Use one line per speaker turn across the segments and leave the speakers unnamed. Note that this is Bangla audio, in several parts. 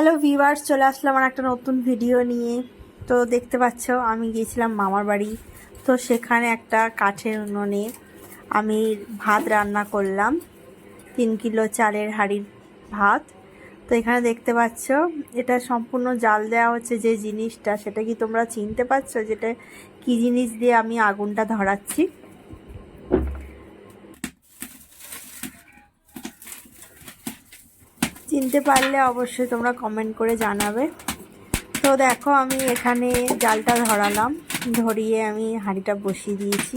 হ্যালো ভিভার্স চলে আসলাম আর একটা নতুন ভিডিও নিয়ে। তো দেখতে পাচ্ছ, আমি গিয়েছিলাম মামার বাড়ি। তো সেখানে একটা কাঠের উনুনে আমি ভাত রান্না করলাম। তিন কিলো চালের হাঁড়ির ভাত। তো এখানে দেখতে পাচ্ছ, এটা সম্পূর্ণ জাল দেওয়া হচ্ছে যে জিনিসটা, সেটা কি তোমরা চিনতে পারছ যেটা কি জিনিস দিয়ে আমি আগুনটা ধরাচ্ছি? চিনতে পারলে অবশ্যই তোমরা কমেন্ট করে জানাবে। তো দেখো, আমি এখানে জালটা ধরালাম। ধরিয়ে আমি হাঁড়িটা বসিয়ে দিয়েছি।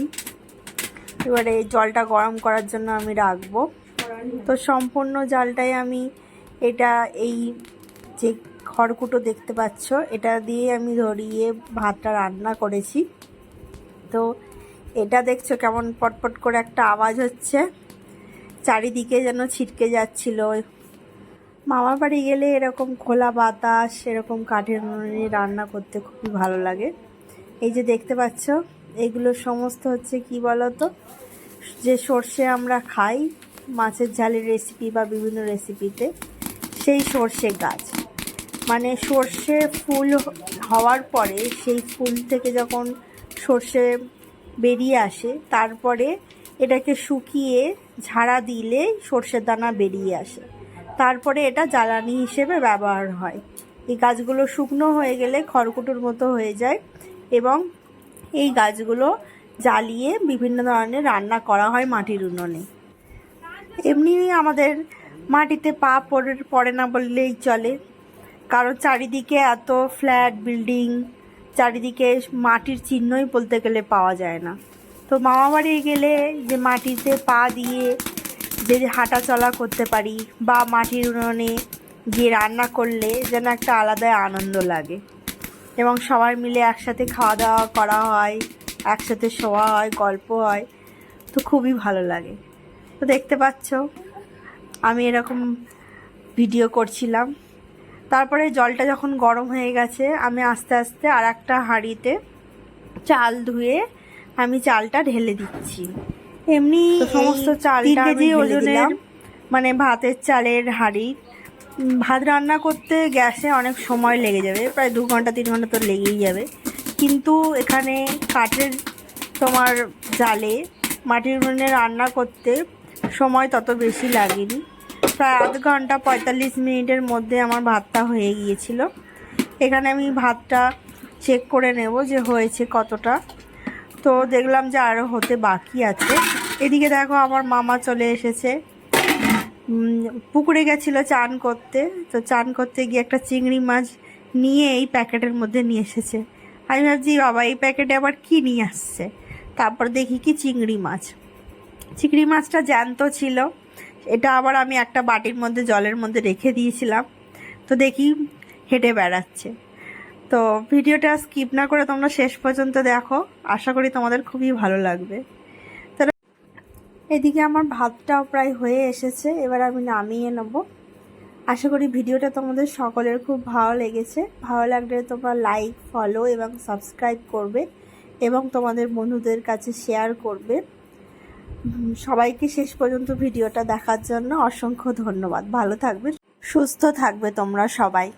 এবারে জলটা গরম করার জন্য আমি রাখব। তো সম্পূর্ণ জালটাই আমি এটা এই যে খড়কুটো দেখতে পাচ্ছ, এটা দিয়ে আমি ধরিয়ে ভাতটা রান্না করেছি। তো এটা দেখছ কেমন পটপট করে একটা আওয়াজ হচ্ছে। চারিদিকে যেন ছিটকে যাচ্ছিল। মামার বাড়ি গেলে এরকম খোলা বাতাস, এরকম কাঠের উনুনে রান্না করতে খুবই ভালো লাগে। এই যে দেখতে পাচ্ছ, এগুলো সমস্ত হচ্ছে কি বলতো, যে সর্ষে আমরা খাই, মাছের ঝালের রেসিপি বা বিভিন্ন রেসিপিতে সেই সর্ষে গাছ। মানে সর্ষে ফুল হওয়ার পরে সেই ফুল থেকে যখন সর্ষে বেরিয়ে আসে, তারপরে এটাকে শুকিয়ে ঝাড়া দিলে সর্ষের দানা বেরিয়ে আসে। তারপরে এটা জ্বালানি হিসেবে ব্যবহার হয়। এই গাছগুলো শুকনো হয়ে গেলে খড়কুটোর মতো হয়ে যায় এবং এই গাছগুলো জ্বালিয়ে বিভিন্ন ধরনের রান্না করা হয় মাটির উনুনে। এমনি আমাদের মাটিতে পা পড়ে পড়ে না বললেই চলে। কারণ চারিদিকে এত ফ্ল্যাট, বিল্ডিং, চারিদিকে মাটির চিহ্নই বলতে গেলে পাওয়া যায় না। তো মামাবাড়ি গেলে যে মাটিতে পা দিয়ে যে হাঁটা চলা করতে পারি বা মাটির উনুনে গিয়ে রান্না করলে যেন একটা আলাদাই আনন্দ লাগে। এবং সবাই মিলে একসাথে খাওয়া দাওয়া করা হয়, একসাথে শোয়া হয়, গল্প হয়, তো খুবই ভালো লাগে। তো দেখতে পাচ্ছ, আমি এরকম ভিডিও করছিলাম। তারপরে জলটা যখন গরম হয়ে গেছে, আমি আস্তে আস্তে আর একটা হাঁড়িতে চাল ধুয়ে আমি চালটা ঢেলে দিচ্ছি। এমনি সমস্ত চাল কেজি ওজনের মানে ভাতের চালের হাঁড়ি। ভাত রান্না করতে গ্যাসে অনেক সময় লেগে যাবে প্রায় দু ঘণ্টা তিন ঘণ্টা তো লেগেই যাবে। কিন্তু এখানে কাঠের তোমার জালে মাটির উনুনে রান্না করতে সময় তত বেশি লাগেনি। প্রায় আধ ঘণ্টা পঁয়তাল্লিশ মিনিটের মধ্যে আমার ভাতটা হয়ে গিয়েছিল। এখানে আমি ভাতটা চেক করে নেব যে হয়েছে কতটা। তো দেখলাম যে আরও হতে বাকি আছে। এদিকে দেখো আমার মামা চলে এসেছে। পুকুরে গেছিল চান করতে। তো চান করতে গিয়ে একটা চিংড়ি মাছ নিয়ে এই প্যাকেটের মধ্যে নিয়ে এসেছে। আমি ভাবছি, বাবা, এই প্যাকেটে আবার কি নিয়ে আসছে? তারপর দেখি কি চিংড়ি মাছ। চিংড়ি মাছটা জ্যান্ত ছিল। এটা আবার আমি একটা বাটির মধ্যে, জলের মধ্যে রেখে দিয়েছিলাম। তো দেখি হেঁটে বেড়াচ্ছে। তো ভিডিওটা স্কিপ না করে তোমরা শেষ পর্যন্ত দেখো। আশা করি তোমাদের খুবই ভালো লাগবে। এদিকে আমার ভাতটাও প্রায় হয়ে এসেছে, এবার আমি নামিয়ে নেব। আশা করি ভিডিওটা তোমাদের সকলের খুব ভালো লেগেছে। ভালো লাগলে তোমরা লাইক ফলো এবং সাবস্ক্রাইব করবে এবং তোমাদের বন্ধুদের কাছে শেয়ার করবে। সবাইকে শেষ পর্যন্ত ভিডিওটা দেখার জন্য অসংখ্য ধন্যবাদ। ভালো থাকবে, সুস্থ থাকবে তোমরা সবাই।